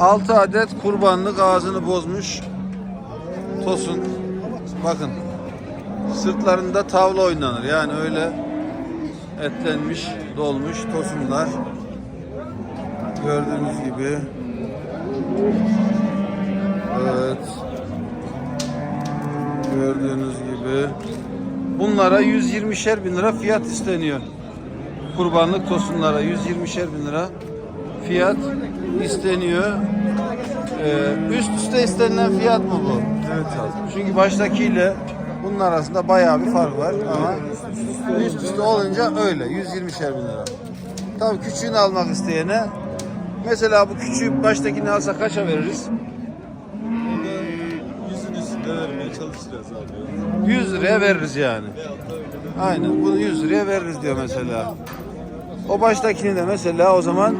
6 adet kurbanlık ağzını bozmuş. Tosun. Bakın. Sırtlarında tavla oynanır. Yani öyle etlenmiş, dolmuş tosunlar. Gördüğünüz gibi. Evet. Gördüğünüz gibi. Bunlara 120'şer bin lira fiyat isteniyor. Kurbanlık tosunlara 120'şer bin lira fiyat isteniyor. Ee, üst üste istenilen fiyat mı bu? Evet abi. Çünkü baştakiyle bunun arasında bayağı bir fark var ama üst üste olunca öyle 120'şer bin lira. Tabii küçüğünü almak isteyene mesela bu küçüğü baştakini alsa kaça veririz? Vermeye çalışacağız abi. 100 liraya veririz yani. Aynen bunu 100 liraya veririz diyor mesela. O baştakini de mesela o zaman